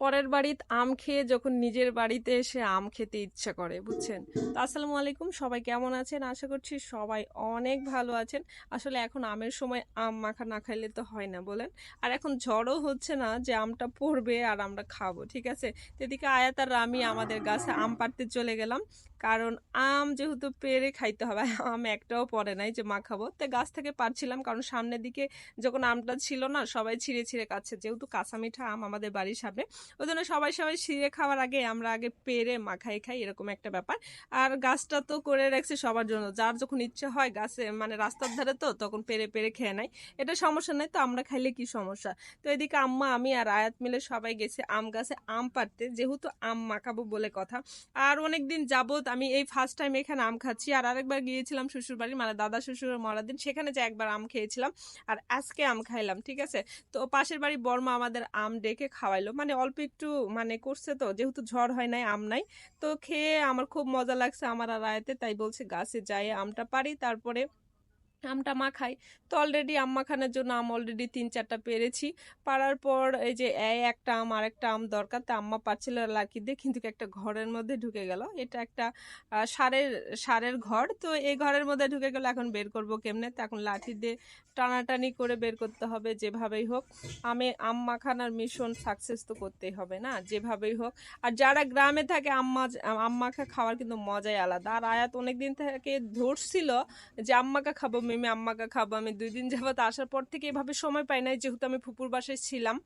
পরের বাড়িতে আম খেয়ে যখন নিজের বাড়িতে এসে আম খেতে ইচ্ছা করে, বুঝছেন? তো আসসালামু আলাইকুম, সবাই কেমন আছেন? আশা করছি সবাই অনেক ভালো আছেন। আসলে এখন আমের সময় আম মাখা না খাইলে তো হয় না, বলেন। আর এখন ঝড়ও হচ্ছে না যে আমটা পড়বে আর আমরা খাব, ঠিক আছে? এদিকে আয়াত আর আমি আমাদের গাছে আম পাড়তে চলে গেলাম। কারণ আম যেহেতু পেরে খাইতে হবে, আম একটাও পড়ে নাই যে মাখাবো তো গাছ থেকে পারছিলাম কারণ সামনের দিকে যখন আমটা ছিল না, সবাই ছিঁড়ে ছিঁড়ে খাচ্ছে যেহেতু কাঁচা মিঠা আম আমাদের বাড়ির সামনে ওই জন্য সবাই সবাই ছিঁড়ে খাওয়ার আগে আমরা আগে পেরে মাখাই খাই, এরকম একটা ব্যাপার। আর গাছটা তো করে রাখছে সবার জন্য। যার যখন ইচ্ছে হয় গাছে মানে রাস্তার ধারে তো, তখন পেরে পেরে খেয়ে নেয়। এটা সমস্যা নেই তো, আমরা খাইলে কি সমস্যা? তো এদিকে আম্মা, আমি আর আয়াত মিলে সবাই গেছে আম গাছে আম পাড়তে। যেহেতু আম মাখাবো বলে কথা। আর অনেক দিন যাবত আমি এই ফার্স্ট টাইম এখানে আম খাচ্ছি। আর আরেকবার গিয়েছিলাম শ্বশুর বাড়ি মানে দাদা শ্বশুরের মরার দিন, সেখানে যে একবার আম খেয়েছিলাম। আর আজকে আম খাইলাম, ঠিক আছে? তো পাশের বাড়ি বর্মা আমাদের আম ডেকে খাওয়াইলো। মানে অল্প একটু মানে করছে তো, যেহেতু ঝড় হয় নাই, আম নাই, তো খেয়ে আমার খুব মজা লাগছে আমার আর আয়াতে, তাই বলছে গাছে যাই আমটা পারি তারপরে আমটা মাখাই তো অলরেডি আম মাখানোর জন্য আম অলরেডি তিন চারটা পেরেছি। পারার পর এই যে একটা আম আর একটা আম দরকার, তা আম্মা পাচ্ছিল লাকি দিয়ে কিন্তু একটা ঘরের মধ্যে ঢুকে গেল। এটা একটা সারের সারের ঘর। তো এই ঘরের মধ্যে ঢুকে গেল এখন বের করব কেমনে? তো এখন লাঠি দিয়ে টানাটানি করে বের করতে হবে যেভাবেই হোক। আমি আম মাখানোর মিশন সাকসেস তো করতেই হবে না? যেভাবেই হোক। আর যারা গ্রামে থাকে আম আম মাখা খাওয়ার কিন্তু মজাই আলাদা। আর আয়াত অনেকদিন থেকে ধরছিল যে আম্মাকা খাব মিমি আম্মাকে খাব। আমি দুই দিন যাবত আসার পর থেকে এভাবে সময় পাই নাই, যেহেতু আমি ফুপুর বাসায় ছিলাম।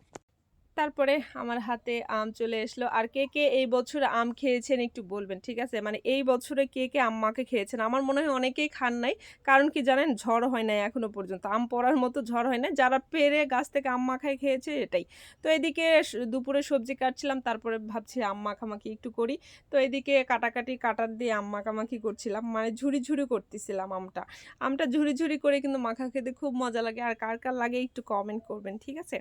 তারপরে আমার হাতে আম চলে আসলো আর কে কে এই বছর আম খেয়েছেন একটু বলবেন, ঠিক আছে? মানে এই বছরে কে কে আম্মাকে খেয়েছেন? আমার মনে হয় অনেকেই খান নাই। কারণ কি জানেন? ঝড় হয় নাই এখনও পর্যন্ত। আম পড়ার মতো ঝড় হয় না যারা পেরে গাছ থেকে আম মাখাই খেয়েছে এটাই। তো এদিকে দুপুরে সবজি কাটছিলাম। তারপরে ভাবছি আম মাখামাখি একটু করি। তো এদিকে কাটাকাটি কাটার দিয়ে আম মাখামাখি করছিলাম। মানে ঝুড়ি ঝুড়ি করতেছিলাম আমটা। আমটা ঝুড়ি ঝুড়ি করে কিন্তু মাখা খেতে খুব মজা লাগে। আর কার কার লাগে একটু কমেন্ট করবেন, ঠিক আছে?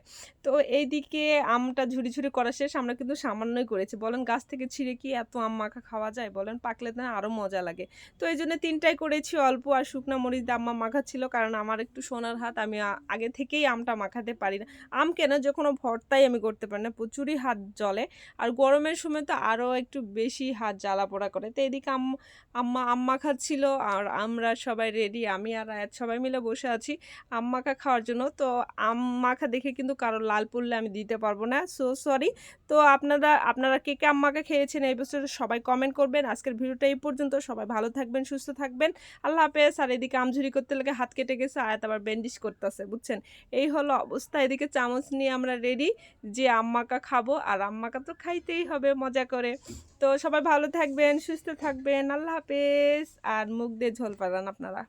তো এইদিকে আমটা ঝুড়ি ঝুড়ি করা শেষ, আমরা কিন্তু সামান্যই করেছি। বলেন গাছ থেকে ছিঁড়ে কি এত আম মাখা খাওয়া যায়? বলেন পাকলে তো আরও মজা লাগে। তো এই জন্য তিনটাই করেছি, অল্প আর শুকনো মরিচ দিয়ে আম্মা ছিল কারণ আমার একটু সোনার হাত, আমি আগে থেকেই আমটা মাখাতে পারি না। আম কেন যে কোনো ভর্তাই আমি করতে পারি না, প্রচুরই হাত জ্বলে। আর গরমের সময় তো আরও একটু বেশি হাত জ্বালা পোড়া করে। তো এদিকে আম, আম্মা, আম মাখাচ্ছিল, আর আমরা সবাই রেডি আমি আর আয়াত সবাই মিলে বসে আছি আম মাখা খাওয়ার জন্য। তো আম মাখা দেখে কিন্তু কারও লাল পড়লে আমি দিতে পারব না। সো সরি তো আপনারা আপনারা কে কে আম মাখা খেয়েছেন এই বছর সবাই কমেন্ট করবেন। আজকের ভিডিওটা এই পর্যন্ত। সবাই ভালো থাকবেন, সুস্থ থাকবেন। আল্লাহ হাফেজ। আর এদিকে আমঝুরি করতে লাগে হাত কেটে গেছে, আয়াত আবার ব্যান্ডিজ করতেছে, বুঝছেন? এই হলো অবস্থা। এদিকে চামচ নিয়ে আমরা রেডি যে আম মাখা খাব, আর আম মাখা তো খাইতেই হবে, মজা করে। তো সবাই ভালো থাকবেন, সুস্থ থাকবেন। আল্লাহ হাফেজ। আর মুখ দিয়ে ঝোল পালান আপনারা।